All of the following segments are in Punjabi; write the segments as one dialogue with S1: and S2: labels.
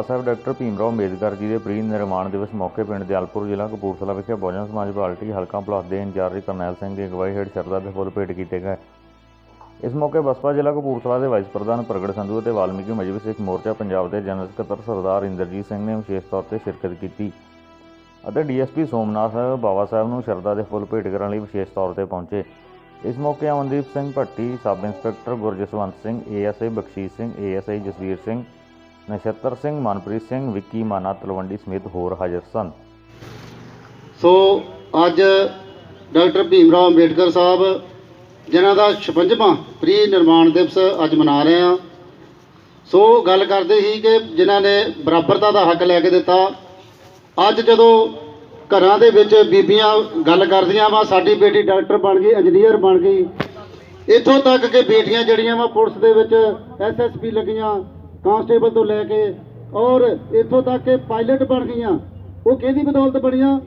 S1: ਬਾਬਾ ਸਾਹਿਬ, ਡਾਕਟਰ ਭੀਮ ਰਾਓ ਅੰਬੇਦਕਰ ਜੀ ਦੇ ਪ੍ਰੀ ਨਿਰਮਾਣ ਦਿਵਸ ਮੌਕੇ ਪਿੰਡ ਦਿਆਲਪੁਰ ਜ਼ਿਲ੍ਹਾ ਕਪੂਰਥਲਾ ਵਿਖੇ ਬਹੁਜਨ ਸਮਾਜ ਪਾਰਟੀ ਹਲਕਾ ਪਲਾਸ ਦੇ ਇੰਚਾਰਜ ਕਰਨੈਲ ਸਿੰਘ ਦੀ ਅਗਵਾਈ ਹੇਠ ਸ਼ਰਧਾ ਦੇ ਫੁੱਲ ਭੇਟ ਕੀਤੇ ਗਏ। ਇਸ ਮੌਕੇ ਬਸਪਾ ਜ਼ਿਲ੍ਹਾ ਕਪੂਰਥਲਾ ਦੇ ਵਾਈਸ ਪ੍ਰਧਾਨ ਪ੍ਰਗਟ ਸੰਧੂ ਅਤੇ ਵਾਲਮੀਕੀ ਮਜਲਿਸ ਸਿੱਖ ਮੋਰਚਾ ਪੰਜਾਬ ਦੇ ਜਨਰਲ ਸਕੱਤਰ ਸਰਦਾਰ ਇੰਦਰਜੀਤ ਸਿੰਘ ਨੇ ਵਿਸ਼ੇਸ਼ ਤੌਰ ਤੇ ਸ਼ਿਰਕਤ ਕੀਤੀ ਅਤੇ ਡੀਐਸਪੀ ਸੋਮਨਾਥ ਬਾਬਾ ਸਾਹਿਬ ਨੂੰ ਸ਼ਰਧਾ ਦੇ ਫੁੱਲ ਭੇਟ ਕਰਨ ਲਈ ਵਿਸ਼ੇਸ਼ ਤੌਰ ਤੇ ਪਹੁੰਚੇ। ਇਸ ਮੌਕੇ Amandeep Singh Bhatti sub inspector Gurjaswant Singh ASI Bakhshish Singh ASI Jasvir Singh Nachhattar Singh, Manpreet Singh, Vicky Mana, Talwandi ਸਮੇਤ ਹੋਰ ਹਾਜ਼ਰ ਸਨ।
S2: ਸੋ ਅੱਜ ਡਾਕਟਰ ਭੀਮ ਰਾਓ ਅੰਬੇਡਕਰ ਸਾਹਿਬ, ਜਿਨ੍ਹਾਂ ਦਾ 56ਵਾਂ ਪ੍ਰੀ ਨਿਰਮਾਣ ਦਿਵਸ ਅੱਜ ਮਨਾ ਰਹੇ ਆ ਸੋ ਗੱਲ ਕਰਦੇ ਸੀ ਕਿ ਜਿਨ੍ਹਾਂ ਨੇ ਬਰਾਬਰਤਾ ਦਾ ਹੱਕ ਲੈ ਕੇ ਦਿੱਤਾ, ਅੱਜ ਜਦੋਂ ਘਰਾਂ ਦੇ ਵਿੱਚ ਬੀਬੀਆਂ ਗੱਲ ਕਰਦੀਆਂ ਵਾ, ਸਾਡੀ ਬੇਟੀ ਡਾਕਟਰ ਬਣ ਗਈ, ਇੰਜੀਨੀਅਰ ਬਣ ਗਈ, ਇੱਥੋਂ ਤੱਕ ਕਿ ਬੇਟੀਆਂ ਜਿਹੜੀਆਂ ਵਾ, ਪੁਲਿਸ ਦੇ ਵਿੱਚ ਐਸਐਸਪੀ ਲੱਗੀਆਂ ਕਾਂਸਟੇਬਲ ਤੋਂ ਲੈ ਕੇ ਔਰ ਇੱਥੋਂ ਤੱਕ ਕਿ ਪਾਇਲਟ ਬਣ ਗਈਆਂ। ਉਹ ਕਿਹਦੀ ਬਦੌਲਤ ਬਣੀਆਂ?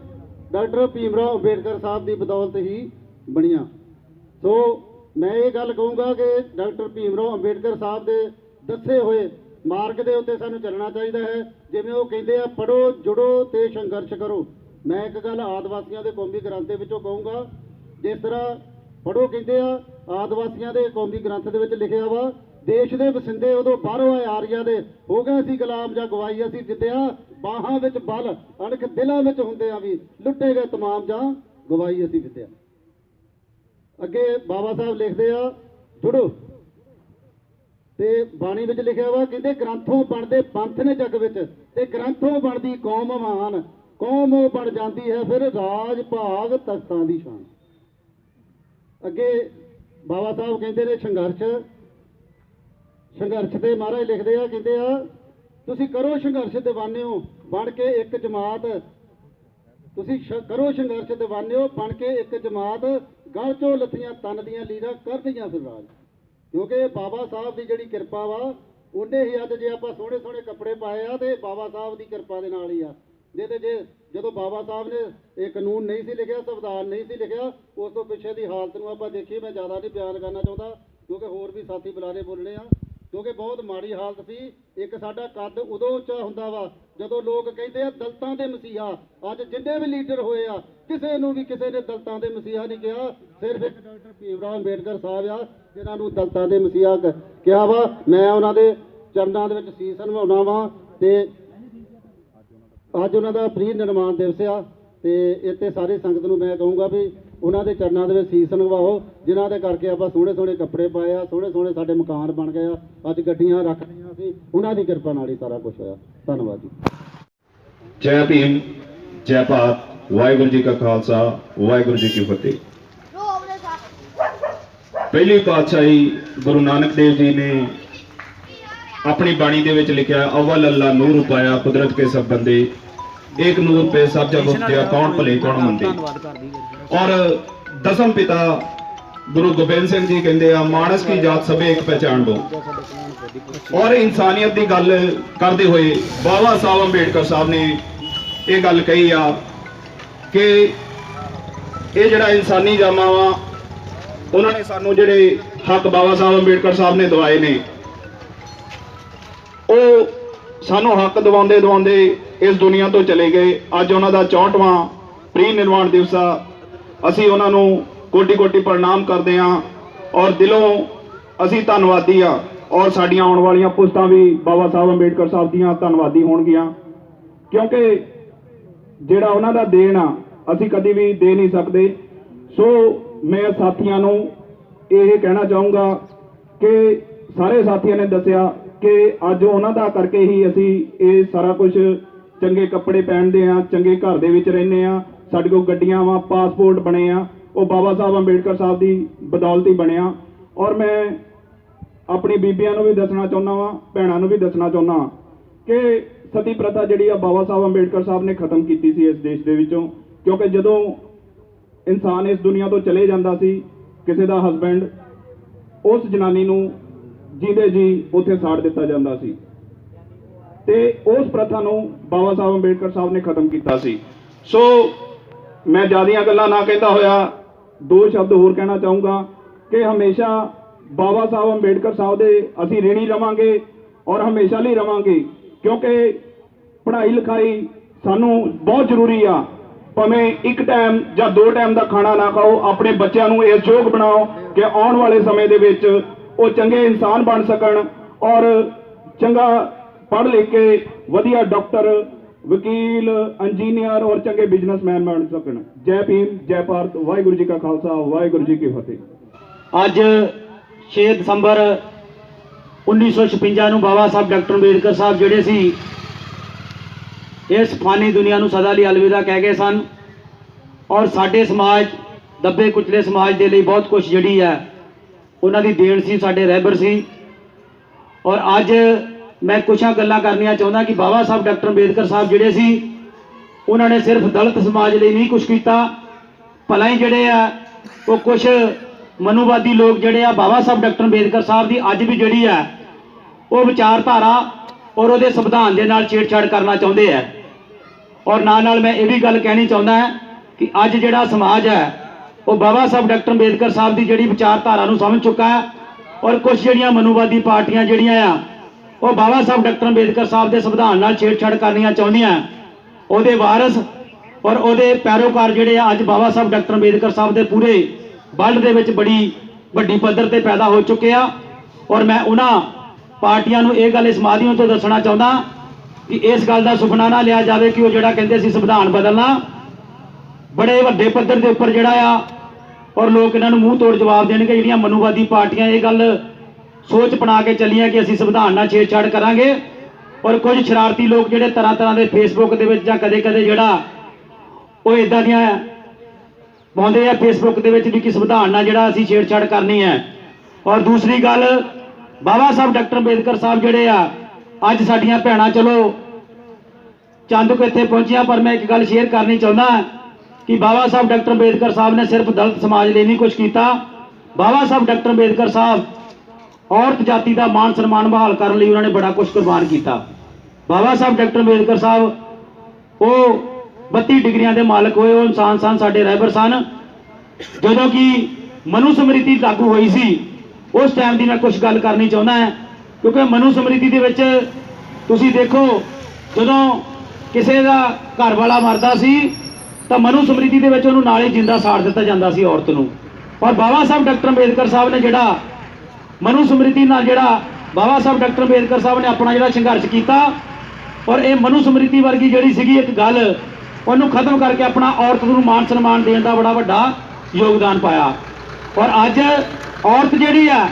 S2: ਡਾਕਟਰ ਭੀਮਰਾਓ ਅੰਬੇਡਕਰ ਸਾਹਿਬ ਦੀ ਬਦੌਲਤ ਹੀ ਬਣੀਆਂ। ਸੋ ਮੈਂ ਇਹ ਗੱਲ ਕਹੂੰਗਾ ਕਿ ਡਾਕਟਰ ਭੀਮਰਾਓ ਅੰਬੇਡਕਰ ਸਾਹਿਬ ਦੇ ਦੱਸੇ ਹੋਏ ਮਾਰਗ ਦੇ ਉੱਤੇ ਸਾਨੂੰ ਚੱਲਣਾ ਚਾਹੀਦਾ ਹੈ। ਜਿਵੇਂ ਉਹ ਕਹਿੰਦੇ ਆ ਪੜੋ ਜੁੜੋ ਤੇ ਸੰਘਰਸ਼ ਕਰੋ। ਮੈਂ ਇੱਕ ਗੱਲ ਆਦਿਵਾਸੀਆਂ ਦੇ ਕੌਮੀ ਗ੍ਰੰਥ ਦੇ ਵਿੱਚੋਂ ਕਹੂੰਗਾ, ਜਿਸ ਤਰ੍ਹਾਂ ਪੜੋ ਕਹਿੰਦੇ ਆ, ਆਦਿਵਾਸੀਆਂ ਦੇ ਕੌਮੀ ਗ੍ਰੰਥ ਦੇ ਵਿੱਚ ਲਿਖਿਆ ਵਾ ਦੇਸ਼ ਦੇ ਵਸਿੰਦੇ ਉਦੋਂ ਬਾਹਰੋਂ ਆਏ ਆਰੀਆ ਦੇ। ਹੋ ਗਏ ਸੀ ਗੁਲਾਮ ਜਾਂ ਗਵਾਈ ਅਸੀਂ ਜਿੱਤਿਆ। ਬਾਹਾਂ ਵਿੱਚ ਬਲ, ਅਣਖ ਦਿਲਾਂ ਵਿੱਚ ਹੁੰਦੇ ਆ ਵੀ। ਲੁੱਟੇ ਗਏ ਤਮਾਮ ਜਾਂ ਗਵਾਈ ਅਸੀਂ ਜਿੱਤਿਆ। ਅੱਗੇ ਬਾਬਾ ਸਾਹਿਬ ਲਿਖਦੇ ਆ, ਜੁੜੋ। ਤੇ ਬਾਣੀ ਵਿੱਚ ਲਿਖਿਆ ਵਾ, ਕਹਿੰਦੇ ਗ੍ਰੰਥੋਂ ਬਣਦੇ ਪੰਥ ਨੇ ਜੱਗ ਵਿੱਚ, ਤੇ ਗ੍ਰੰਥੋਂ ਬਣਦੀ ਕੌਮ ਮਹਾਨ। ਕੌਮ ਉਹ ਬਣ ਜਾਂਦੀ ਹੈ ਫਿਰ ਰਾਜ ਭਾਗ ਤਖਤਾਂ ਦੀ ਸ਼ਾਨ। ਅੱਗੇ ਬਾਬਾ ਸਾਹਿਬ ਕਹਿੰਦੇ ਨੇ ਸੰਘਰਸ਼ ਸੰਘਰਸ਼ ਤੇ ਮਹਾਰਾਜ ਲਿਖਦੇ ਆ, ਕਹਿੰਦੇ ਆ, ਤੁਸੀਂ ਕਰੋ ਸੰਘਰਸ਼ ਦੀਵਾਨਿਓ, ਬਣ ਕੇ ਇੱਕ ਜਮਾਤ। ਤੁਸੀਂ ਸ਼- ਕਰੋ ਸੰਘਰਸ਼ ਦੀਵਾਨਿਓ, ਬਣ ਕੇ ਇੱਕ ਜਮਾਤ। ਗਲ ਚੋਂ ਲੱਥੀਆਂ, ਤਨ ਦੀਆਂ ਲੀਰਾਂ ਕਰਦੀਆਂ ਫਿਰ ਰਾਜ ਕਿਉਂਕਿ ਬਾਬਾ ਸਾਹਿਬ ਦੀ ਜਿਹੜੀ ਕਿਰਪਾ ਵਾ, ਉਹਨੇ ਹੀ ਅੱਜ ਜੇ ਆਪਾਂ ਸੋਹਣੇ ਸੋਹਣੇ ਕੱਪੜੇ ਪਾਏ ਆ, ਤੇ ਬਾਬਾ ਸਾਹਿਬ ਦੀ ਕਿਰਪਾ ਦੇ ਨਾਲ ਹੀ ਆ। ਜੇ ਤੇ ਜੇ ਜਦੋਂ ਬਾਬਾ ਸਾਹਿਬ ਨੇ ਇਹ ਕਾਨੂੰਨ ਨਹੀਂ ਸੀ ਲਿਖਿਆ, ਸੰਵਿਧਾਨ ਨਹੀਂ ਸੀ ਲਿਖਿਆ, ਉਸ ਤੋਂ ਪਿੱਛੇ ਦੀ ਹਾਲਤ ਨੂੰ ਆਪਾਂ ਦੇਖੀਏ, ਮੈਂ ਜ਼ਿਆਦਾ ਨਹੀਂ ਬਿਆਨ ਕਰਨਾ ਚਾਹੁੰਦਾ, ਕਿਉਂਕਿ ਹੋਰ ਵੀ ਸਾਥੀ ਬੁਲਾਰੇ ਬੋਲਣੇ ਆ। ਕਿਉਂਕਿ ਬਹੁਤ ਮਾੜੀ ਹਾਲਤ ਸੀ। ਇੱਕ ਸਾਡਾ ਕੱਦ ਉਦੋਂ ਉੱਚਾ ਹੁੰਦਾ ਵਾ, ਜਦੋਂ ਲੋਕ ਕਹਿੰਦੇ ਆ, ਦਲਤਾਂ ਦੇ ਮਸੀਹਾ। ਅੱਜ ਜਿੰਨੇ ਵੀ ਲੀਡਰ ਹੋਏ ਆ, ਕਿਸੇ ਨੂੰ ਵੀ ਕਿਸੇ ਨੇ ਦਲਤਾਂ ਦੇ ਮਸੀਹਾ ਨਹੀਂ ਕਿਹਾ। ਸਿਰਫ ਇੱਕ ਡਾਕਟਰ ਭੀਮਰਾਓ ਅੰਬੇਡਕਰ ਸਾਹਿਬ ਆ, ਜਿਨ੍ਹਾਂ ਨੂੰ ਦਲਤਾਂ ਦੇ ਮਸੀਹਾ ਕ- ਕਿਹਾ ਵਾ। ਮੈਂ ਉਹਨਾਂ ਦੇ ਚਰਨਾਂ ਦੇ ਵਿੱਚ ਸੀਸ ਨਿਵਾਉਣਾ ਵਾ ਤੇ ਅੱਜ ਉਹਨਾਂ ਦਾ ਪ੍ਰੀ ਨਿਰਮਾਣ ਦਿਵਸ ਆ ਤੇ ਇੱਥੇ ਸਾਰੇ ਸੰਗਤ ਨੂੰ ਮੈਂ ਕਹੂੰਗਾ ਵੀ ਉਹਨਾਂ ਦੇ ਚਰਨਾਂ ਦੇ ਵਿੱਚ ਸੀਸ ਨਿਵਾਓ ਜਿਨ੍ਹਾਂ ਦੇ ਕਰਕੇ ਆਪਾਂ ਸੋਹਣੇ ਸੋਹਣੇ ਕੱਪੜੇ ਪਾਏ ਆ, ਸੋਹਣੇ ਸੋਹਣੇ ਸਾਡੇ ਮਕਾਨ ਬਣ ਗਏ ਆ, ਅੱਜ ਗੱਡੀਆਂ ਰੱਖ ਲਈਆਂ ਸੀ ਉਹਨਾਂ ਦੀ ਕਿਰਪਾ ਨਾਲ ਹੀ ਸਾਰਾ ਕੁਝ ਹੋਇਆ। ਧੰਨਵਾਦ ਜੀ।
S3: ਜੈ ਭੀਮ, ਜੈ ਭਾਰਤ, ਵਾਹਿਗੁਰੂ ਜੀ ਕਾ ਖਾਲਸਾ, ਵਾਹਿਗੁਰੂ ਜੀ ਕੀ ਫਤਿਹ। ਪਹਿਲੀ ਪਾਤਸ਼ਾਹੀ ਗੁਰੂ ਨਾਨਕ ਦੇਵ ਜੀ ਨੇ ਆਪਣੀ ਬਾਣੀ ਦੇ ਵਿੱਚ ਲਿਖਿਆ, ਅਵਲ ਅੱਲਾ ਨੂਰ ਪਾਇਆ ਕੁਦਰਤ ਕੇ ਸਭ ਬੰਦੇ, ਏਕ ਨੂਰ ਪੇ ਸਭ ਜਗ ਉਪਜਿਆ ਕੌਣ ਭਲੇ, ਕੌਣ ਮੰਦੇ। ਔਰ ਦਸਮ ਪਿਤਾ ਗੁਰੂ ਗੋਬਿੰਦ ਸਿੰਘ ਜੀ ਕਹਿੰਦੇ ਆ, ਮਾਨਸ ਕੀ ਜਾਤ ਸਭੇ ਇੱਕ ਪਹਿਚਾਨ ਦੋ ਔਰ ਇਨਸਾਨੀਅਤ ਦੀ ਗੱਲ ਕਰਦੇ ਹੋਏ ਬਾਬਾ ਸਾਹਿਬ ਅੰਬੇਡਕਰ ਸਾਹਿਬ ਨੇ ਇਹ ਗੱਲ ਕਹੀ ਆ ਕਿ ਇਹ ਜਿਹੜਾ ਇਨਸਾਨੀ ਜਾਮਾ ਵਾ, ਉਹਨਾਂ ਨੇ ਸਾਨੂੰ ਜਿਹੜੇ ਹੱਕ ਬਾਬਾ ਸਾਹਿਬ ਅੰਬੇਡਕਰ ਸਾਹਿਬ ਨੇ ਦਵਾਏ ਨੇ, ਉਹ ਸਾਨੂੰ ਹੱਕ ਦਿਵਾਉਂਦੇ ਦਿਵਾਉਂਦੇ ਇਸ ਦੁਨੀਆ ਤੋਂ ਚਲੇ ਗਏ। ਅੱਜ ਉਹਨਾਂ ਦਾ 64ਵਾਂ ਪ੍ਰੀ ਨਿਰਵਾਣ ਦਿਵਸ ਆ। ਅਸੀਂ ਉਹਨਾਂ ਨੂੰ ਕੋਟੀ ਕੋਟੀ ਪ੍ਰਣਾਮ ਕਰਦੇ ਹਾਂ ਔਰ ਦਿਲੋਂ ਅਸੀਂ ਧੰਨਵਾਦੀ ਆ ਔਰ ਸਾਡੀਆਂ ਆਉਣ ਵਾਲੀਆਂ ਪੁਸਤਾਂ ਵੀ ਬਾਬਾ ਸਾਹਿਬ ਅੰਬੇਡਕਰ ਸਾਹਿਬ ਦੀਆਂ ਧੰਨਵਾਦੀ ਹੋਣਗੀਆਂ। ਕਿਉਂਕਿ ਜਿਹੜਾ ਉਹਨਾਂ ਦਾ ਦੇਣ ਆ, ਅਸੀਂ ਕਦੀ ਵੀ ਦੇ ਨਹੀਂ ਸਕਦੇ। ਸੋ ਮੈਂ ਸਾਥੀਆਂ ਨੂੰ ਇਹ ਕਹਿਣਾ ਚਾਹੂੰਗਾ ਕਿ ਸਾਰੇ ਸਾਥੀਆਂ ਨੇ ਦੱਸਿਆ ਕਿ ਅੱਜ ਉਹਨਾਂ ਦਾ ਕਰਕੇ ਹੀ ਅਸੀਂ ਇਹ ਸਾਰਾ ਕੁਝ ਚੰਗੇ ਕੱਪੜੇ ਪਹਿਨਦੇ ਆ ਚੰਗੇ ਘਰ ਦੇ ਵਿੱਚ ਰਹਿੰਦੇ ਆ ਸਾਡੇ ਕੋਲ ਗੱਡੀਆਂ ਵਾ ਪਾਸਪੋਰਟ ਬਣੇ ਆ। ਉਹ ਬਾਬਾ ਸਾਹਿਬ ਅੰਬੇਡਕਰ ਸਾਹਿਬ ਦੀ ਬਦੌਲਤ ਹੀ ਬਣਿਆ ਔਰ ਮੈਂ ਆਪਣੀ ਬੀਬੀਆਂ ਨੂੰ ਵੀ ਦੱਸਣਾ ਚਾਹੁੰਦਾ ਵਾਂ, ਭੈਣਾਂ ਨੂੰ ਵੀ ਦੱਸਣਾ ਚਾਹੁੰਦਾ ਵਾਂ ਕਿ ਸਤੀ ਪ੍ਰਥਾ ਜਿਹੜੀ ਆ ਬਾਬਾ ਸਾਹਿਬ ਅੰਬੇਡਕਰ ਸਾਹਿਬ ਨੇ ਖਤਮ ਕੀਤੀ ਸੀ ਇਸ ਦੇਸ਼ ਦੇ ਵਿੱਚੋਂ। ਕਿਉਂਕਿ ਜਦੋਂ ਇਨਸਾਨ ਇਸ ਦੁਨੀਆ ਤੋਂ ਚਲੇ ਜਾਂਦਾ ਸੀ, ਕਿਸੇ ਦਾ ਹਸਬੈਂਡ ਉਸ ਜਨਾਨੀ ਨੂੰ ਜਿਹਦੇ ਜੀ ਉੱਥੇ ਸਾੜ ਦਿੱਤਾ ਜਾਂਦਾ ਸੀ। ਤੇ ਉਸ ਪ੍ਰਥਾ ਨੂੰ ਬਾਬਾ ਸਾਹਿਬ ਅੰਬੇਡਕਰ ਸਾਹਿਬ ਨੇ ਖਤਮ ਕੀਤਾ ਸੀ। ਸੋ ਮੈਂ ਜਿਆਦੀਆਂ ਗੱਲਾਂ ਨਾ ਕਹਿੰਦਾ ਹੋਇਆ, ਦੋ ਸ਼ਬਦ ਹੋਰ ਕਹਿਣਾ ਚਾਹੂੰਗਾ ਕਿ ਹਮੇਸ਼ਾ ਬਾਬਾ ਸਾਹਿਬ ਅੰਬੇਡਕਰ ਸਾਹਿਬ ਦੇ ਅਸੀਂ ਰੇਣੀ ਰਵਾਂਗੇ ਔਰ ਹਮੇਸ਼ਾ ਲਈ ਰਵਾਂਗੇ, ਕਿਉਂਕਿ ਪੜ੍ਹਾਈ ਲਿਖਾਈ ਸਾਨੂੰ ਬਹੁਤ ਜ਼ਰੂਰੀ ਆ। ਭਾਵੇਂ ਇੱਕ ਟਾਈਮ ਜਾਂ ਦੋ ਟਾਈਮ ਦਾ ਖਾਣਾ ਨਾ ਖਾਓ, ਆਪਣੇ ਬੱਚਿਆਂ ਨੂੰ ਇਸ ਯੋਗ ਬਣਾਓ ਕਿ ਆਉਣ ਵਾਲੇ ਸਮੇਂ ਦੇ ਵਿੱਚ ਉਹ ਚੰਗੇ ਇਨਸਾਨ ਬਣ ਸਕਣ ਔਰ ਚੰਗਾ ਪੜ੍ਹ ਲਿਖ ਕੇ ਵਧੀਆ ਡਾਕਟਰ ਵਕੀਲ, ਇੰਜੀਨੀਅਰ ਔਰ ਚੰਗੇ ਬਿਜ਼ਨਸਮੈਨ ਬਣ ਸਕਣ। ਜੈ ਭੀਮ, ਜੈ ਭਾਰਤ, ਵਾਹਿਗੁਰੂ ਜੀ ਕਾ ਖਾਲਸਾ, ਵਾਹਿਗੁਰੂ ਜੀ ਕੀ ਫਤਿਹ।
S4: ਅੱਜ 6 ਦਸੰਬਰ 1956 ਨੂੰ ਬਾਬਾ ਸਾਹਿਬ ਡਾਕਟਰ ਅੰਬੇਦਕਰ ਸਾਹਿਬ ਜਿਹੜੇ ਸੀ, ਇਸ ਫਾਨੀ ਦੁਨੀਆ ਨੂੰ ਸਦਾ ਲਈ ਅਲਵਿਦਾ ਕਹਿ ਗਏ ਸਨ। ਔਰ ਸਾਡੇ ਸਮਾਜ, ਦੱਬੇ ਕੁਚਲੇ ਸਮਾਜ ਦੇ ਲਈ ਬਹੁਤ ਕੁਝ ਜਿਹੜੀ ਹੈ, ਉਹਨਾਂ ਦੀ ਦੇਣ ਸੀ, ਸਾਡੇ ਰਹਿਬਰ ਸੀ। ਔਰ ਅੱਜ ਮੈਂ ਕੁਛਾਂ ਗੱਲਾਂ ਕਰਨੀਆਂ ਚਾਹੁੰਦਾ ਕਿ ਬਾਬਾ ਸਾਹਿਬ, ਡਾਕਟਰ ਅੰਬੇਦਕਰ ਸਾਹਿਬ ਜਿਹੜੇ ਸੀ, ਉਹਨਾਂ ਨੇ ਸਿਰਫ ਦਲਿਤ ਸਮਾਜ ਲਈ ਨਹੀਂ ਕੁਝ ਕੀਤਾ। ਭਲਾ ਹੀ ਜਿਹੜੇ ਆ, ਉਹ ਕੁਝ ਮਨੂਵਾਦੀ ਲੋਕ ਜਿਹੜੇ ਆ, ਬਾਬਾ ਸਾਹਿਬ, ਡਾਕਟਰ ਅੰਬੇਦਕਰ ਸਾਹਿਬ ਦੀ ਅੱਜ ਵੀ ਜਿਹੜੀ ਆ, ਉਹ ਵਿਚਾਰਧਾਰਾ ਔਰ ਉਹਦੇ ਸੰਵਿਧਾਨ ਦੇ ਨਾਲ ਛੇੜਛਾੜ ਕਰਨਾ ਚਾਹੁੰਦੇ ਆ। ਔਰ ਨਾਲ ਨਾਲ ਮੈਂ ਇਹ ਵੀ ਗੱਲ ਕਹਿਣੀ ਚਾਹੁੰਦਾ ਹਾਂ ਕਿ ਅੱਜ ਜਿਹੜਾ ਸਮਾਜ ਹੈ, ਉਹ ਬਾਬਾ ਸਾਹਿਬ, ਡਾਕਟਰ ਅੰਬੇਦਕਰ ਸਾਹਿਬ ਦੀ ਜਿਹੜੀ ਵਿਚਾਰਧਾਰਾ ਨੂੰ ਸਮਝ ਚੁੱਕਾ ਹੈ ਔਰ ਕੁਝ ਜਿਹੜੀਆਂ ਮਨੁਵਾਦੀ ਪਾਰਟੀਆਂ ਜਿਹੜੀਆਂ ਆ ਉਹ ਬਾਬਾ ਸਾਹਿਬ ਡਾਕਟਰ ਅੰਬੇਦਕਰ ਸਾਹਿਬ ਦੇ ਸੰਵਿਧਾਨ ਨਾਲ ਛੇੜਛਾੜ ਕਰਨੀਆਂ ਚਾਹੁੰਦੀਆਂ ਉਹਦੇ ਵਾਰਸ ਔਰ ਉਹਦੇ ਪੈਰੋਕਾਰ ਜਿਹੜੇ ਆ, ਅੱਜ ਬਾਬਾ ਸਾਹਿਬ ਡਾਕਟਰ ਅੰਬੇਦਕਰ ਸਾਹਿਬ ਦੇ ਪੂਰੇ ਵਰਲਡ ਦੇ ਵਿੱਚ ਬੜੀ ਵੱਡੀ ਪੱਧਰ ਤੇ ਪੈਦਾ ਹੋ ਚੁੱਕੇ ਆ। ਔਰ ਮੈਂ ਉਹਨਾਂ ਪਾਰਟੀਆਂ ਨੂੰ ਇਹ ਗੱਲ ਇਸ ਮਾਧਿਅਮ ਤੋਂ ਦੱਸਣਾ ਚਾਹੁੰਦਾ ਕਿ ਇਸ ਗੱਲ ਦਾ ਸੁਪਨਾ ਨਾ ਲਿਆ ਜਾਵੇ ਕਿ ਉਹ ਜਿਹੜਾ ਕਹਿੰਦੇ ਸੀ ਸੰਵਿਧਾਨ ਬਦਲਣਾ, ਬੜੇ ਵੱਡੇ ਪੱਧਰ ਦੇ ਉੱਪਰ ਜਿਹੜਾ ਆ, ਔਰ ਲੋਕ ਇਹਨਾਂ ਨੂੰ ਮੂੰਹ ਤੋੜ ਜਵਾਬ ਦੇਣਗੇ ਜਿਹੜੀਆਂ ਮਨੂਵਾਦੀ ਪਾਰਟੀਆਂ ਇਹ ਗੱਲ ਸੋਚ ਬਣਾ ਕੇ ਚੱਲੀਆਂ ਕਿ ਅਸੀਂ ਸੰਵਿਧਾਨ ਨਾਲ ਛੇੜਛਾੜ ਕਰਾਂਗੇ। ਔਰ ਕੁਝ ਸ਼ਰਾਰਤੀ ਲੋਕ ਜਿਹੜੇ ਤਰ੍ਹਾਂ ਤਰ੍ਹਾਂ ਦੇ ਫੇਸਬੁੱਕ ਦੇ ਵਿੱਚ ਜਾਂ ਕਦੇ-ਕਦੇ ਜਿਹੜਾ ਉਹ ਇਦਾਂ ਦੀਆਂ ਪਾਉਂਦੇ ਆ ਫੇਸਬੁੱਕ ਦੇ ਵਿੱਚ ਵੀ ਕਿ ਸੰਵਿਧਾਨ ਨਾਲ ਜਿਹੜਾ ਅਸੀਂ ਛੇੜਛਾੜ ਕਰਨੀ ਹੈ। ਔਰ ਦੂਸਰੀ ਗੱਲ, ਬਾਬਾ ਸਾਹਿਬ ਡਾਕਟਰ ਅੰਬੇਦਕਰ ਸਾਹਿਬ ਜਿਹੜੇ ਆ, ਅੱਜ ਸਾਡੀਆਂ ਭੈਣਾਂ, ਚਲੋ, ਚੰਦ ਕੋ ਇੱਥੇ ਪਹੁੰਚੀਆਂ, ਪਰ ਮੈਂ ਇੱਕ ਗੱਲ ਸ਼ੇਅਰ ਕਰਨੀ ਚਾਹੁੰਦਾ ਕਿ ਬਾਬਾ ਸਾਹਿਬ ਡਾਕਟਰ ਅੰਬੇਦਕਰ ਸਾਹਿਬ ਨੇ ਸਿਰਫ ਦਲਿਤ ਸਮਾਜ ਲਈ ਨਹੀਂ ਕੁਝ ਕੀਤਾ। ਬਾਬਾ ਸਾਹਿਬ ਡਾਕਟਰ ਅੰਬੇਦਕਰ ਸਾਹਿਬ ਔਰਤ ਜਾਤੀ ਦਾ ਮਾਣ ਸਨਮਾਨ ਬਹਾਲ ਕਰਨ ਲਈ ਉਹਨਾਂ ਨੇ ਬੜਾ ਕੁਝ ਕੁਰਬਾਨ ਕੀਤਾ। ਬਾਬਾ ਸਾਹਿਬ ਡਾਕਟਰ ਅੰਬੇਦਕਰ ਸਾਹਿਬ, ਉਹ 32 ਡਿਗਰੀਆਂ ਦੇ ਮਾਲਕ ਹੋਏ, ਉਹ ਇਨਸਾਨ ਸਨ, ਸਾਡੇ ਰਹਿਬਰ ਸਨ। ਜਦੋਂ ਕਿ ਮਨੂ ਸਮ੍ਰਿਤੀ ਲਾਗੂ ਹੋਈ ਸੀ, ਉਸ ਟਾਈਮ ਦੀ ਮੈਂ ਕੁਝ ਗੱਲ ਕਰਨੀ ਚਾਹੁੰਦਾ ਹਾਂ, ਕਿਉਂਕਿ ਮਨੂ ਸਮ੍ਰਿਤੀ ਦੇ ਵਿੱਚ ਤੁਸੀਂ ਦੇਖੋ, ਜਦੋਂ ਕਿਸੇ ਦਾ ਘਰ ਵਾਲਾ ਮਰਦਾ ਸੀ, ਤਾਂ ਮਨੂ ਸਮ੍ਰਿਤੀ ਦੇ ਵਿੱਚ ਉਹਨੂੰ ਨਾਲ ਹੀ ਜਿੰਦਾ ਸਾੜ ਦਿੱਤਾ ਜਾਂਦਾ ਸੀ ਔਰਤ ਨੂੰ। ਔਰ ਬਾਬਾ ਸਾਹਿਬ ਡਾਕਟਰ ਅੰਬੇਦਕਰ ਸਾਹਿਬ ਨੇ ਜਿਹੜਾ ਮਨੂ ਸਮ੍ਰਿਤੀ ਨਾਲ ਜਿਹੜਾ ਬਾਬਾ ਸਾਹਿਬ ਡਾਕਟਰ ਅੰਬੇਦਕਰ ਸਾਹਿਬ ਨੇ ਆਪਣਾ ਜਿਹੜਾ ਸੰਘਰਸ਼ ਕੀਤਾ, ਔਰ ਇਹ ਮਨੂ ਸਮ੍ਰਿਤੀ ਵਰਗੀ ਜਿਹੜੀ ਸੀਗੀ ਇੱਕ ਗੱਲ, ਉਹਨੂੰ ਖਤਮ ਕਰਕੇ ਆਪਣਾ ਔਰਤ ਨੂੰ ਮਾਨ ਸਨਮਾਨ ਦੇਣ ਦਾ ਬੜਾ ਵੱਡਾ ਯੋਗਦਾਨ ਪਾਇਆ। ਔਰ ਅੱਜ ਔਰਤ ਜਿਹੜੀ ਆ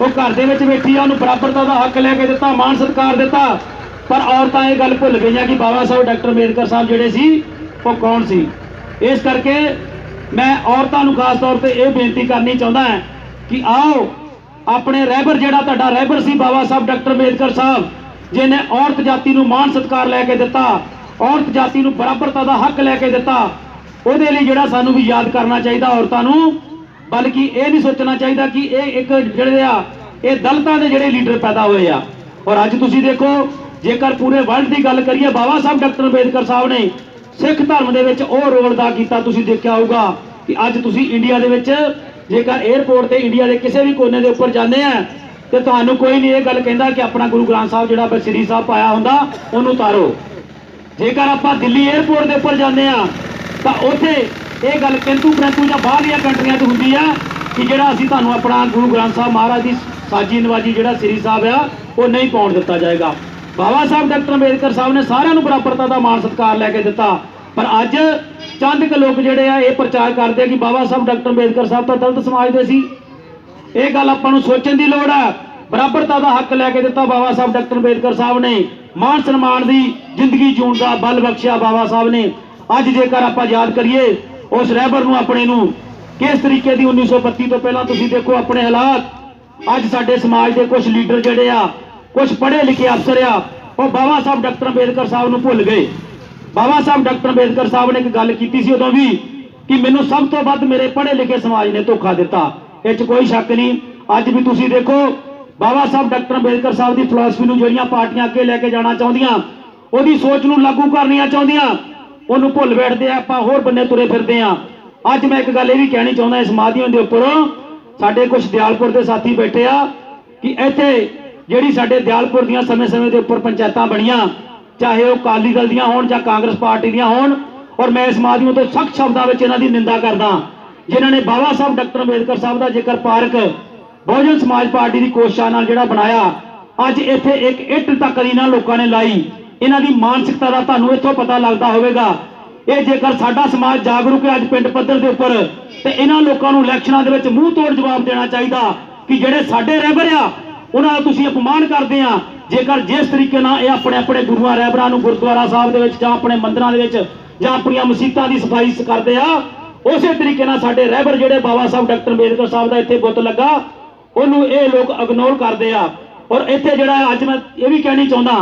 S4: ਉਹ ਘਰ ਦੇ ਵਿੱਚ ਬੈਠੀ ਆ ਉਹਨੂੰ ਬਰਾਬਰਤਾ ਦਾ ਹੱਕ ਲੈ ਕੇ ਦਿੱਤਾ, ਮਾਨ ਸਤਿਕਾਰ ਦਿੱਤਾ। ਪਰ ਔਰਤਾਂ ਇਹ ਗੱਲ ਭੁੱਲ ਗਈਆਂ ਕਿ ਬਾਬਾ ਸਾਹਿਬ ਡਾਕਟਰ ਅੰਬੇਦਕਰ ਸਾਹਿਬ ਜਿਹੜੇ ਸੀ, ਉਹ ਕੌਣ ਸੀ? ਇਸ ਕਰਕੇ ਮੈਂ ਔਰਤਾਂ ਨੂੰ ਖਾਸ ਤੌਰ ਤੇ ਇਹ ਬੇਨਤੀ ਕਰਨੀ ਚਾਹੁੰਦਾ ਹਾਂ ਕਿ ਆਓ ਆਪਣੇ ਰਹਿਬਰ ਜਿਹੜਾ ਤੁਹਾਡਾ ਰਹਿਬਰ ਸੀ ਬਾਬਾ ਸਾਹਿਬ ਡਾਕਟਰ ਅੰਬੇਦਕਰ ਸਾਹਿਬ, ਜਿਹਨੇ ਔਰਤ ਜਾਤੀ ਨੂੰ ਮਾਣ ਸਤਿਕਾਰ ਲੈ ਕੇ ਦਿੱਤਾ, ਔਰਤ ਜਾਤੀ ਨੂੰ ਬਰਾਬਰਤਾ ਦਾ ਹੱਕ ਲੈ ਕੇ ਦਿੱਤਾ, ਉਹਦੇ ਲਈ ਜਿਹੜਾ ਸਾਨੂੰ ਵੀ ਯਾਦ ਕਰਨਾ ਚਾਹੀਦਾ ਔਰਤਾਂ ਨੂੰ, ਬਲਕਿ ਇਹ ਨਹੀਂ ਸੋਚਣਾ ਚਾਹੀਦਾ ਕਿ ਇਹ ਇੱਕ ਜਿਹੜੇ ਆ, ਇਹ ਦਲਿਤਾਂ ਦੇ ਜਿਹੜੇ ਲੀਡਰ ਪੈਦਾ ਹੋਏ ਆ। ਔਰ ਅੱਜ ਤੁਸੀਂ ਦੇਖੋ, ਜੇਕਰ ਪੂਰੇ ਵਰਲਡ ਦੀ ਗੱਲ ਕਰੀਏ, ਬਾਬਾ ਸਾਹਿਬ ਡਾਕਟਰ ਅੰਬੇਦਕਰ ਸਾਹਿਬ ਨੇ ਸਿੱਖ ਧਰਮ ਦੇ ਵਿੱਚ ਉਹ ਰੋਲ ਅਦਾ ਕੀਤਾ, ਤੁਸੀਂ ਦੇਖਿਆ ਹੋਊਗਾ ਕਿ ਅੱਜ ਤੁਸੀਂ ਇੰਡੀਆ ਦੇ ਵਿੱਚ ਜੇਕਰ 에ਅਰਪੋਰਟ ਤੇ ਇੰਡੀਆ ਦੇ ਕਿਸੇ ਵੀ ਕੋਨੇ ਦੇ ਉੱਪਰ ਜਾਂਦੇ ਆ, ਤੇ ਤੁਹਾਨੂੰ ਕੋਈ ਨਹੀਂ ਇਹ ਗੱਲ ਕਹਿੰਦਾ ਕਿ ਆਪਣਾ ਗੁਰੂ ਗ੍ਰੰਥ ਸਾਹਿਬ ਜਿਹੜਾ ਬਸਰੀ ਸਾਹਿਬ ਪਾਇਆ ਹੁੰਦਾ, ਉਹਨੂੰ ਉਤਾਰੋ। ਜੇਕਰ ਆਪਾਂ ਦਿੱਲੀ 에ਅਰਪੋਰਟ ਦੇ ਉੱਪਰ ਜਾਂਦੇ ਆ, ਤਾਂ ਉੱਥੇ ਇਹ ਗੱਲ ਕਿੰਤੂ ਪ੍ਰੰਤੂ ਜਾਂ ਬਾਹਰਲੀਆਂ ਕੰਟਰੀਆਂ 'ਚ ਹੁੰਦੀ ਆ ਕਿ ਜਿਹੜਾ ਅਸੀਂ ਤੁਹਾਨੂੰ ਆਪਣਾ ਗੁਰੂ ਗ੍ਰੰਥ ਸਾਹਿਬ ਮਹਾਰਾਜ ਦੀ ਸਾਜੀ ਨਵਾਜੀ ਜਿਹੜਾ ਸ੍ਰੀ ਸਾਹਿਬ ਆ, ਉਹ ਨਹੀਂ ਪਾਉਣ ਦਿੱਤਾ ਜਾਏਗਾ। ਬਾਬਾ ਸਾਹਿਬ ਡਾਕਟਰ ਅੰਬੇਦਕਰ ਸਾਹਿਬ ਨੇ ਸਾਰਿਆਂ ਨੂੰ ਬਰਾਬਰਤਾ ਦਾ ਮਾਣ ਸਤਿਕਾਰ ਲੈ ਕੇ ਦਿੱਤਾ। ਪਰ ਅੱਜ ਚੰਦ ਕੁ ਲੋਕ ਜਿਹੜੇ ਆ, ਇਹ ਪ੍ਰਚਾਰ ਕਰਦੇ ਆ ਕਿ ਬਾਬਾ ਸਾਹਿਬ, ਡਾਕਟਰ ਅੰਬੇਦਕਰ ਸਾਹਿਬ ਤਾਂ ਦਲਿਤ ਸਮਾਜ ਦੇ ਸੀ। ਇਹ ਗੱਲ ਆਪਾਂ ਨੂੰ ਸੋਚਣ ਦੀ ਲੋੜ ਹੈ ਬਰਾਬਰਤਾ ਦਾ ਹੱਕ ਲੈ ਕੇ ਦਿੱਤਾ ਬਾਬਾ ਸਾਹਿਬ, ਡਾਕਟਰ ਅੰਬੇਦਕਰ ਸਾਹਿਬ ਨੇ। ਮਾਨ ਸਨਮਾਨ ਦੀ ਜ਼ਿੰਦਗੀ ਜਿਉਣ ਦਾ ਬਲ ਬਖਸ਼ਿਆ ਬਾਬਾ ਸਾਹਿਬ ਨੇ। ਅੱਜ ਜੇਕਰ ਆਪਾਂ ਯਾਦ ਕਰੀਏ, ਉਸ ਰਹਿਬਰ ਨੂੰ ਆਪਣੇ ਨੂੰ ਕਿਸ ਤਰੀਕੇ ਦੀ 1932 ਤੋਂ ਪਹਿਲਾਂ ਤੁਸੀਂ ਦੇਖੋ ਆਪਣੇ ਹਾਲਾਤ। ਅੱਜ ਸਾਡੇ ਸਮਾਜ ਦੇ ਕੁਝ ਲੀਡਰ ਜਿਹੜੇ ਆ ਕੁਝ ਪੜ੍ਹੇ ਲਿਖੇ ਅਫਸਰ ਆ, ਉਹ ਬਾਬਾ ਸਾਹਿਬ, ਡਾਕਟਰ ਅੰਬੇਦਕਰ ਸਾਹਿਬ ਨੂੰ ਭੁੱਲ ਗਏ। ਬਾਬਾ ਸਾਹਿਬ ਡਾਕਟਰ ਅੰਬੇਦਕਰ ਸਾਹਿਬ ਨੇ ਇੱਕ ਗੱਲ ਕੀਤੀ ਸੀ ਉਦੋਂ ਵੀ ਕਿ ਮੈਨੂੰ ਸਭ ਤੋਂ ਵੱਧ ਮੇਰੇ ਪੜ੍ਹੇ ਲਿਖੇ ਸਮਾਜ ਨੇ ਧੋਖਾ ਦਿੱਤਾ। ਇਹ 'ਚ ਕੋਈ ਸ਼ੱਕ ਨਹੀਂ। ਅੱਜ ਵੀ ਤੁਸੀਂ ਦੇਖੋ, ਬਾਬਾ ਸਾਹਿਬ ਡਾਕਟਰ ਅੰਬੇਦਕਰ ਸਾਹਿਬ ਦੀ ਫਿਲਾਸਫੀ ਨੂੰ ਜਿਹੜੀਆਂ ਪਾਰਟੀਆਂ ਅੱਗੇ ਲੈ ਕੇ ਜਾਣਾ ਚਾਹੁੰਦੀਆਂ, ਉਹਦੀ ਸੋਚ ਨੂੰ ਲਾਗੂ ਕਰਨੀਆਂ ਚਾਹੁੰਦੀਆਂ, ਉਹਨੂੰ ਭੁੱਲ ਬੈਠਦੇ ਆ, ਆਪਾਂ ਹੋਰ ਬੰਨੇ ਤੁਰੇ ਫਿਰਦੇ ਆ। ਅੱਜ ਮੈਂ ਇੱਕ ਗੱਲ ਇਹ ਵੀ ਕਹਿਣੀ ਚਾਹੁੰਦਾ ਇਸ ਮਾਧਿਅਮ ਦੇ ਉੱਪਰ, ਸਾਡੇ ਕੁਝ ਦਿਆਲਪੁਰ ਦੇ ਸਾਥੀ ਬੈਠੇ ਆ, ਕਿ ਇੱਥੇ ਜਿਹੜੀ ਸਾਡੇ ਦਿਆਲਪੁਰ ਦੀਆਂ ਸਮੇਂ-ਸਮੇਂ ਦੇ ਉੱਪਰ ਪੰਚਾਇਤਾਂ ਬਣੀਆਂ ਚਾਹੇ ਉਹ ਅਕਾਲੀ ਦਲ ਦੀਆਂ ਹੋਣ ਜਾਂ ਕਾਂਗਰਸ ਪਾਰਟੀ ਦੀਆਂ ਹੋਣ, ਔਰ ਮੈਂ ਇਸ ਮਾਧਿਅਮ ਤੋਂ ਸਖਤ ਸ਼ਬਦਾਂ ਵਿੱਚ ਇਹਨਾਂ ਦੀ ਨਿੰਦਾ ਕਰਦਾ ਜਿਨ੍ਹਾਂ ਨੇ ਬਾਬਾ ਸਾਹਿਬ ਡਾਕਟਰ ਅੰਬੇਦਕਰ ਸਾਹਿਬ ਦਾ ਜ਼ਿਕਰ ਪਾਰਕ ਬਹੁਜਨ ਸਮਾਜ ਪਾਰਟੀ ਦੀ ਕੋਸ਼ਿਸ਼ਾਂ ਨਾਲ ਜਿਹੜਾ ਬਣਾਇਆ, ਅੱਜ ਇੱਥੇ ਇੱਕ ਇੱਟ ਤੱਕ ਨਹੀਂ ਨਾ ਲੋਕਾਂ ਨੇ ਲਾਈ। ਇਹਨਾਂ ਦੀ ਮਾਨਸਿਕਤਾ ਦਾ ਤੁਹਾਨੂੰ ਇੱਥੋਂ ਪਤਾ ਲੱਗਦਾ ਹੋਵੇਗਾ। ਇਹ ਜੇਕਰ ਸਾਡਾ ਸਮਾਜ ਜਾਗਰੂਕ ਹੈ ਅੱਜ ਪਿੰਡ ਪੱਧਰ ਦੇ ਉੱਪਰ, ਤੇ ਇਹਨਾਂ ਲੋਕਾਂ ਨੂੰ ਇਲੈਕਸ਼ਨਾਂ ਦੇ ਵਿੱਚ ਮੂੰਹ ਤੋੜ ਜਵਾਬ ਦੇਣਾ ਚਾਹੀਦਾ ਕਿ ਜਿਹੜੇ ਸਾਡੇ ਰਹਿਬਰ ਆ, ਉਹਨਾਂ ਦਾ ਤੁਸੀਂ ਅਪਮਾਨ ਕਰਦੇ ਆ। ਜੇਕਰ ਜਿਸ ਤਰੀਕੇ ਨਾਲ ਇਹ ਆਪਣੇ ਆਪਣੇ ਗੁਰੂਆਂ ਰਹਿਬਰਾਂ ਨੂੰ ਗੁਰਦੁਆਰਾ ਸਾਹਿਬ ਦੇ ਵਿੱਚ ਜਾਂ ਆਪਣੇ ਮੰਦਿਰਾਂ ਦੇ ਵਿੱਚ ਜਾਂ ਆਪਣੀਆਂ ਮਸੀਤਾਂ ਦੀ ਸਫ਼ਾਈ ਕਰਦੇ ਆ, ਉਸੇ ਤਰੀਕੇ ਨਾਲ ਸਾਡੇ ਰਹਿਬਰ ਜਿਹੜੇ ਬਾਬਾ ਸਾਹਿਬ ਡਾਕਟਰ ਅੰਬੇਦਕਰ ਸਾਹਿਬ ਦਾ ਇੱਥੇ ਬੁੱਤ ਲੱਗਾ, ਉਹਨੂੰ ਇਹ ਲੋਕ ਇਗਨੋਰ ਕਰਦੇ ਆ। ਔਰ ਇੱਥੇ ਜਿਹੜਾ ਅੱਜ ਮੈਂ ਇਹ ਵੀ ਕਹਿਣੀ ਚਾਹੁੰਦਾ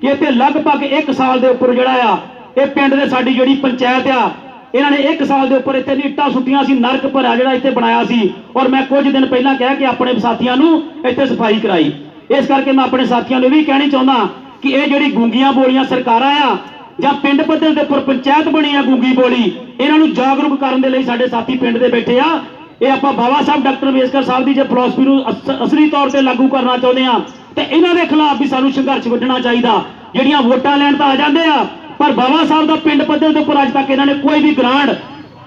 S4: ਕਿ ਇੱਥੇ ਲਗਭਗ 1 ਸਾਲ ਦੇ ਉੱਪਰ ਜਿਹੜਾ ਆ, ਇਹ ਪਿੰਡ ਦੇ ਸਾਡੀ ਜਿਹੜੀ ਪੰਚਾਇਤ ਆ, ਇਹਨਾਂ ਨੇ 1 ਸਾਲ ਦੇ ਉੱਪਰ ਇੱਥੇ ਨੀ ਇੱਟਾਂ ਸੁੱਟੀਆਂ ਸੀ, ਨਰਕ ਭਰਿਆ ਜਿਹੜਾ ਇੱਥੇ ਬਣਾਇਆ ਸੀ। ਔਰ ਮੈਂ ਕੁਝ ਦਿਨ ਪਹਿਲਾਂ ਕਹਿ ਕੇ ਆਪਣੇ ਸਾਥੀਆਂ ਨੂੰ ਇੱਥੇ ਸਫ਼ਾਈ ਕਰਾਈ। ਇਸ ਕਰਕੇ ਮੈਂ ਆਪਣੇ ਸਾਥੀਆਂ ਨੂੰ ਇਹ ਵੀ ਕਹਿਣੀ ਚਾਹੁੰਦਾ ਕਿ ਇਹ ਜਿਹੜੀ ਗੁੰਗੀਆਂ ਬੋਲੀਆਂ ਸਰਕਾਰਾਂ ਆ ਜਾਂ ਪਿੰਡ ਪੱਧਰ ਦੇ ਉੱਪਰ ਪੰਚਾਇਤ ਬਣੀ ਆ ਗੂੰਗੀ ਬੋਲੀ, ਇਹਨਾਂ ਨੂੰ ਜਾਗਰੂਕ ਕਰਨ ਦੇ ਲਈ ਸਾਡੇ ਸਾਥੀ ਪਿੰਡ ਦੇ ਬੈਠੇ ਆ। ਇਹ ਆਪਾਂ ਬਾਬਾ ਸਾਹਿਬ, ਡਾਕਟਰ ਅੰਬੇਦਕਰ ਸਾਹਿਬ ਦੀ ਜੇ ਫਿਲਾਸਫੀ ਨੂੰ ਅਸਲੀ ਤੌਰ ਤੇ ਲਾਗੂ ਕਰਨਾ ਚਾਹੁੰਦੇ ਆ, ਤੇ ਇਹਨਾਂ ਦੇ ਖਿਲਾਫ ਵੀ ਸਾਨੂੰ ਸੰਘਰਸ਼ ਵੱਢਣਾ ਚਾਹੀਦਾ। ਜਿਹੜੀਆਂ ਵੋਟਾਂ ਲੈਣ ਤਾਂ ਆ ਜਾਂਦੇ ਆ, ਪਰ ਬਾਬਾ ਸਾਹਿਬ ਦਾ ਪਿੰਡ ਪੱਧਰ ਦੇ ਉੱਪਰ ਅੱਜ ਤੱਕ ਇਹਨਾਂ ਨੇ ਕੋਈ ਵੀ ਗ੍ਰਾਂਟ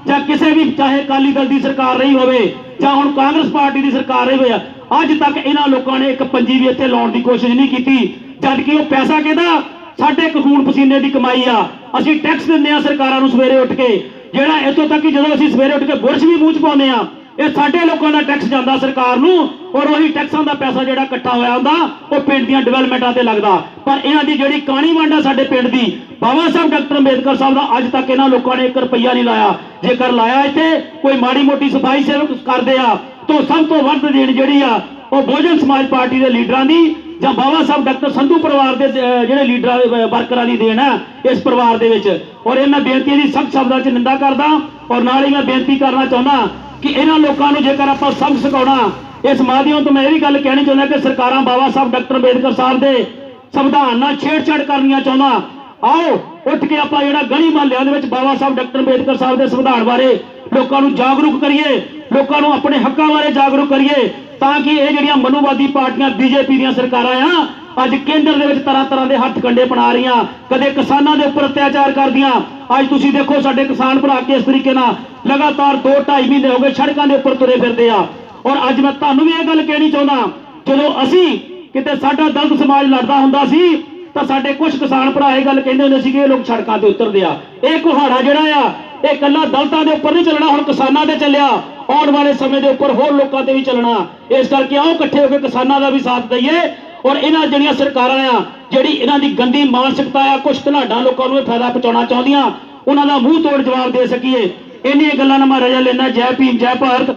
S4: ਜਾਂ ਕਿਸੇ ਵੀ, ਚਾਹੇ ਅਕਾਲੀ ਦਲ ਦੀ ਸਰਕਾਰ ਰਹੀ ਹੋਵੇ, ਜਾਂ ਹੁਣ ਕਾਂਗਰਸ ਪਾਰਟੀ ਦੀ ਸਰਕਾਰ ਰਹੀ ਹੋਵੇ ਅੱਜ ਤੱਕ ਇਹਨਾਂ ਲੋਕਾਂ ਨੇ ਇੱਕ ਪੰਜੀ ਵੀ ਇੱਥੇ ਲਾਉਣ ਦੀ ਕੋਸ਼ਿਸ਼ ਨਹੀਂ ਕੀਤੀ। ਜਦ ਕਿ ਉਹ ਪੈਸਾ ਕਿਹਦਾ, ਸਾਡੇ ਖੂਨ ਪਸੀਨੇ ਦੀ ਕਮਾਈ ਆ। ਅਸੀਂ ਟੈਕਸ ਦਿੰਦੇ ਆ ਸਰਕਾਰਾਂ ਨੂੰ ਸਵੇਰੇ ਉੱਠ ਕੇ। ਜਿਹੜਾ ਇੱਥੋਂ ਤੱਕ ਕਿ ਜਦੋਂ ਅਸੀਂ ਸਵੇਰੇ ਉੱਠ ਕੇ ਬੁਰਸ਼ ਵੀ ਮੂੰਹ ਚ ਪਾਉਂਦੇ ਆ ਇਹ ਸਾਡੇ ਲੋਕਾਂ ਦਾ ਟੈਕਸ ਜਾਂਦਾ ਸਰਕਾਰ ਨੂੰ। ਔਰ ਉਹੀ ਟੈਕਸਾਂ ਦਾ ਪੈਸਾ ਜਿਹੜਾ ਇਕੱਠਾ ਹੋਇਆ ਹੁੰਦਾ, ਉਹ ਪਿੰਡ ਦੀਆਂ ਡਿਵੈਲਪਮੈਂਟਾਂ ਤੇ ਲੱਗਦਾ। ਪਰ ਇਹਨਾਂ ਦੀ ਜਿਹੜੀ ਕਾਣੀ ਵੰਡ ਆ ਸਾਡੇ ਪਿੰਡ ਦੀ, ਬਾਬਾ ਸਾਹਿਬ ਡਾਕਟਰ ਅੰਬੇਦਕਰ ਸਾਹਿਬ ਦਾ ਅੱਜ ਤੱਕ ਇਹਨਾਂ ਲੋਕਾਂ ਨੇ 1 ਰੁਪਈਆ ਨਹੀਂ ਲਾਇਆ। ਜੇਕਰ ਲਾਇਆ ਇੱਥੇ, ਕੋਈ ਮਾੜੀ ਮੋਟੀ ਸਫ਼ਾਈ ਸੇਵਕ ਕਰਦੇ ਆ ਤਾਂ ਸਭ ਤੋਂ ਵੱਧ ਦੇਣ ਜਿਹੜੀ ਆ, ਉਹ ਬਹੁਜਨ ਸਮਾਜ ਪਾਰਟੀ ਦੇ ਲੀਡਰਾਂ ਦੀ ਜਾਂ ਬਾਬਾ ਸਾਹਿਬ ਡਾਕਟਰ ਸੰਧੂ ਪਰਿਵਾਰ ਦੇ ਜਿਹੜੇ ਲੀਡਰਾਂ ਦੇ ਵਰਕਰਾਂ ਦੀ ਦੇਣ ਹੈ ਇਸ ਪਰਿਵਾਰ ਦੇ ਵਿੱਚ। ਔਰ ਇਹ ਮੈਂ ਬੇਨਤੀ ਦੀ ਸਖਤ ਸ਼ਬਦਾਂ 'ਚ ਨਿੰਦਾ ਕਰਦਾ। ਔਰ ਨਾਲ ਹੀ ਮੈਂ ਬੇਨਤੀ ਕਰਨਾ ਚਾਹੁੰਦਾ ਕਿ ਇਹਨਾਂ ਲੋਕਾਂ ਨੂੰ ਜੇਕਰ ਆਪਾਂ ਸਬਕ ਸਿਖਾਉਣਾ, ਇਸ ਮਾਧਿਅਮ ਤੋਂ ਮੈਂ ਇਹ ਵੀ ਗੱਲ ਕਹਿਣੀ ਚਾਹੁੰਦਾ ਕਿ ਸਰਕਾਰਾਂ ਬਾਬਾ ਸਾਹਿਬ, ਡਾਕਟਰ ਅੰਬੇਦਕਰ ਸਾਹਿਬ ਦੇ ਸੰਵਿਧਾਨ ਨਾਲ ਛੇੜਛਾੜ ਕਰਨੀਆਂ ਚਾਹੁੰਦਾ। ਆਓ, ਉੱਠ ਕੇ ਆਪਾਂ ਜਿਹੜਾ ਗਲੀ ਮਹੱਲਿਆਂ ਦੇ ਵਿੱਚ ਬਾਬਾ ਸਾਹਿਬ, ਡਾਕਟਰ ਅੰਬੇਦਕਰ ਸਾਹਿਬ ਦੇ ਸੰਵਿਧਾਨ ਬਾਰੇ ਲੋਕਾਂ ਨੂੰ ਜਾਗਰੂਕ ਕਰੀਏ। ਲੋਕਾਂ ਨੂੰ ਆਪਣੇ ਹੱਕਾਂ ਬਾਰੇ ਜਾਗਰੂਕ ਕਰੀਏ ਤਾਂ ਕਿ ਇਹ ਜਿਹੜੀਆਂ ਮਨੂਵਾਦੀ ਪਾਰਟੀਆਂ ਬੀਜੇਪੀ ਦੀਆਂ ਸਰਕਾਰਾਂ ਆ, ਅੱਜ ਕੇਂਦਰ ਦੇ ਵਿੱਚ ਤਰ੍ਹਾਂ ਤਰ੍ਹਾਂ ਦੇ ਹੱਥ ਕੰਡੇ ਬਣਾ ਰਹੀਆਂ, ਕਦੇ ਕਿਸਾਨਾਂ ਦੇ ਉੱਪਰ ਅਤਿਆਚਾਰ ਕਰਦੀਆਂ, ਅੱਜ ਤੁਸੀਂ ਦੇਖੋ ਸਾਡੇ ਕਿਸਾਨ ਭਰਾ ਕਿਸ ਤਰੀਕੇ ਨਾਲ ਲਗਾਤਾਰ 2 2.5 ਮਹੀਨੇ ਹੋ ਗਏ ਸੜਕਾਂ ਦੇ ਉੱਪਰ ਤੁਰੇ ਫਿਰਦੇ ਆ। ਔਰ ਅੱਜ ਮੈਂ ਤੁਹਾਨੂੰ ਵੀ ਇਹ ਗੱਲ ਕਹਿਣੀ ਚਾਹੁੰਦਾ, ਜਦੋਂ ਅਸੀਂ ਕਿਤੇ ਸਾਡਾ ਦਲਿਤ ਸਮਾਜ ਲੜਦਾ ਹੁੰਦਾ ਸੀ, ਤਾਂ ਸਾਡੇ ਕੁਝ ਕਿਸਾਨ ਭਰਾ ਇਹ ਗੱਲ ਕਹਿੰਦੇ ਹੁੰਦੇ ਸੀ ਕਿ ਇਹ ਲੋਕ ਸੜਕਾਂ ਤੇ ਉਤਰਦੇ ਆ। ਇਹ ਕੁਹਾੜਾ ਜਿਹੜਾ ਆ ਇਹ ਕੱਲਾ ਦਲਤਾਂ ਦੇ ਉੱਪਰ ਨਹੀਂ ਚੱਲਣਾ, ਹੁਣ ਕਿਸਾਨਾਂ ਤੇ ਚੱਲਿਆ। ਆਉਣ ਵਾਲੇ ਸਮੇਂ ਦੇ ਉੱਪਰ ਹੋਰ ਲੋਕਾਂ ਤੇ ਵੀ ਚੱਲਣਾ। ਇਸ ਕਰਕੇ ਆਓ ਇਕੱਠੇ ਹੋ ਕੇ ਕਿਸਾਨਾਂ ਦਾ ਵੀ ਸਾਥ ਦਈਏ ਔਰ ਇਹਨਾਂ ਜਿਹੜੀਆਂ ਸਰਕਾਰਾਂ ਆ, ਜਿਹੜੀ ਇਹਨਾਂ ਦੀ ਗੰਦੀ ਮਾਨਸਿਕਤਾ ਆ ਕੁਝ ਧਨਾਡਾਂ ਲੋਕਾਂ ਨੂੰ ਇਹ ਫਾਇਦਾ ਪਹੁੰਚਾਉਣਾ ਚਾਹੁੰਦੀਆਂ, ਉਹਨਾਂ ਦਾ ਮੂੰਹ ਤੋੜ ਜਵਾਬ ਦੇ ਸਕੀਏ। ਇੰਨੀਆਂ ਗੱਲਾਂ ਨਾਲ ਮੈਂ ਰਜਾ ਲੈਣਾ ਜੈ ਭੀਮ, ਜੈ ਭਾਰਤ।